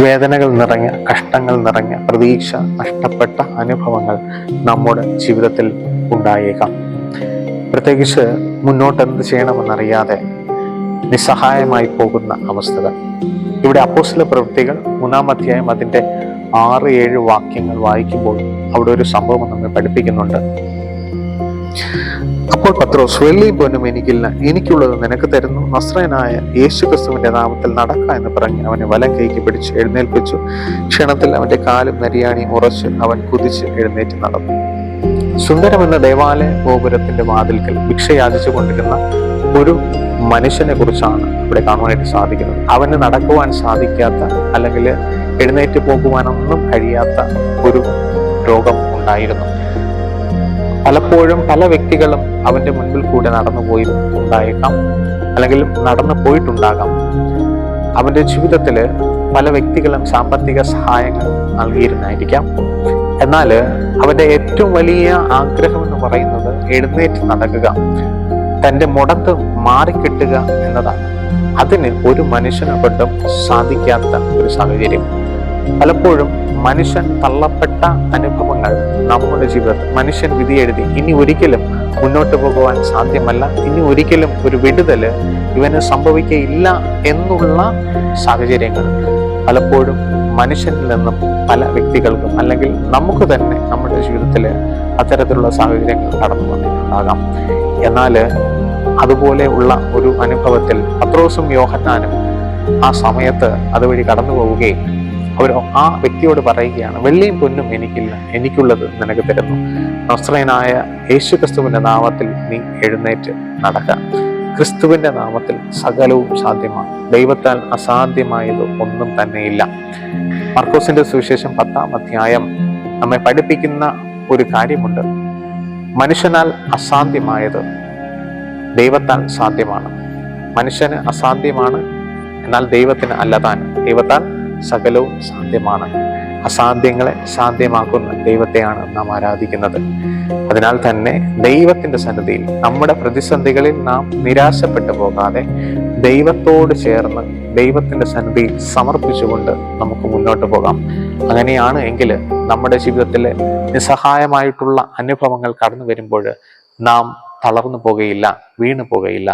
വേദനകൾ നിറഞ്ഞ കഷ്ടങ്ങൾ നിറഞ്ഞ പ്രതീക്ഷ നഷ്ടപ്പെട്ട അനുഭവങ്ങൾ നമ്മുടെ ജീവിതത്തിൽ ഉണ്ടായേക്കാം. പ്രത്യേകിച്ച് മുന്നോട്ട് എന്ത് ചെയ്യണമെന്നറിയാതെ നിസ്സഹായമായി പോകുന്ന അവസ്ഥകൾ. ഇവിടെ അപ്പോസ്ല പ്രവൃത്തികൾ മൂന്നാം അധ്യായം അതിന്റെ ആറ് ഏഴ് വാക്യങ്ങൾ വായിക്കുമ്പോൾ അവിടെ ഒരു സംഭവം നമ്മെ പഠിപ്പിക്കുന്നുണ്ട്. അപ്പോൾ പത്രോസ് വെള്ളിയും പൊന്നും എനിക്കില്ല. എനിക്കുള്ളത് നിനക്ക് തരുന്നു. നസ്രനായ യേശു ക്രിസ്തുവിന്റെ നാമത്തിൽ നടക്ക എന്ന് പറഞ്ഞ് അവനെ വലം കൈക്ക് പിടിച്ച് എഴുന്നേൽപ്പിച്ചു. ക്ഷണത്തിൽ അവന്റെ കാലും നരിയാണിയും ഉറച്ച് അവൻ കുതിച്ച് എഴുന്നേറ്റ് നടന്നു. സുന്ദരമെന്ന ദേവാലയ ഗോപുരത്തിന്റെ വാതിൽക്കൽ ഭിക്ഷ യാചിച്ചു കൊണ്ടിരുന്ന ഒരു മനുഷ്യനെ കുറിച്ചാണ് ഇവിടെ കാണുവാനായിട്ട് സാധിക്കുന്നത്. അവന് നടക്കുവാൻ സാധിക്കാത്ത അല്ലെങ്കിൽ എഴുന്നേറ്റ് പോകുവാനൊന്നും കഴിയാത്ത ഒരു രോഗം ഉണ്ടായിരുന്നു. പലപ്പോഴും പല വ്യക്തികളും അവന്റെ മുൻപിൽ കൂടെ നടന്നു പോയി ഉണ്ടായേക്കാം. അല്ലെങ്കിൽ നടന്നു പോയിട്ടുണ്ടാകാം. അവന്റെ ജീവിതത്തിൽ പല വ്യക്തികളും സാമ്പത്തിക സഹായങ്ങൾ നൽകിയിരുന്നായിരിക്കാം. എന്നാൽ അവന്റെ ഏറ്റവും വലിയ ആഗ്രഹം എന്ന് പറയുന്നത് എഴുന്നേറ്റ് നടക്കുക. തന്റെ മുടക്ക് മാറിക്കിട്ടുക എന്നതാണ്. അതിന് ഒരു മനുഷ്യനെ കൊണ്ടും സാധിക്കാത്ത ഒരു സാഹചര്യം. പലപ്പോഴും മനുഷ്യൻ തള്ളപ്പെട്ട അനുഭവങ്ങൾ നമ്മുടെ ജീവിതത്തിൽ മനുഷ്യൻ വിധി എഴുതി ഇനി ഒരിക്കലും മുന്നോട്ട് പോകുവാൻ സാധ്യമല്ല. ഇനി ഒരിക്കലും ഒരു വിടുതൽ ഇവന് സംഭവിക്കയില്ല എന്നുള്ള സാഹചര്യങ്ങൾ. പലപ്പോഴും മനുഷ്യനിൽ നിന്നും പല വ്യക്തികൾക്കും അല്ലെങ്കിൽ നമുക്ക് തന്നെ നമ്മുടെ ജീവിതത്തിൽ അത്തരത്തിലുള്ള സാഹചര്യങ്ങൾ കടന്നു വന്നിട്ടുണ്ടാകാം. എന്നാൽ അതുപോലെ ഉള്ള ഒരു അനുഭവത്തിൽ പത്രോസും യോഹന്നാനും ആ സമയത്ത് അതുവഴി കടന്നു പോവുകയും അവർ ആ വ്യക്തിയോട് പറയുകയാണ് വെള്ളിയും പൊന്നും എനിക്കില്ല എനിക്കുള്ളത് നിനക്ക് തരുന്നു. നസ്രയനായ യേശു ക്രിസ്തുവിന്റെ നാമത്തിൽ നീ എഴുന്നേറ്റ് നടക്കാം. ക്രിസ്തുവിന്റെ നാമത്തിൽ സകലവും സാധ്യമാണ്. ദൈവത്താൽ അസാധ്യമായത് ഒന്നും തന്നെയില്ല. മർക്കോസിന്റെ സുവിശേഷം പത്താം അധ്യായം നമ്മെ പഠിപ്പിക്കുന്ന ഒരു കാര്യമുണ്ട്. മനുഷ്യനാൽ അസാധ്യമായത് ദൈവത്താൽ സാധ്യമാണ്. മനുഷ്യന് അസാധ്യമാണ് എന്നാൽ ദൈവത്തിന് അല്ലതാണ് ദൈവത്താൽ സകലവും സാധ്യമാണ് അസാധ്യങ്ങളെ സാധ്യമാക്കുന്ന ദൈവത്തെയാണ് നാം ആരാധിക്കുന്നത്. അതിനാൽ തന്നെ ദൈവത്തിന്റെ സന്നിധിയിൽ നമ്മുടെ പ്രതിസന്ധികളിൽ നാം നിരാശപ്പെട്ടു പോകാതെ ദൈവത്തോട് ചേർന്ന് ദൈവത്തിന്റെ സന്നിധിയിൽ സമർപ്പിച്ചുകൊണ്ട് നമുക്ക് മുന്നോട്ട് പോകാം. അങ്ങനെയാണ് എങ്കിൽ നമ്മുടെ ജീവിതത്തിലെ നിസ്സഹായമായിട്ടുള്ള അനുഭവങ്ങൾ കടന്നു വരുമ്പോൾ നാം തളർന്നു പോകുകയില്ല വീണു പോകുകയില്ല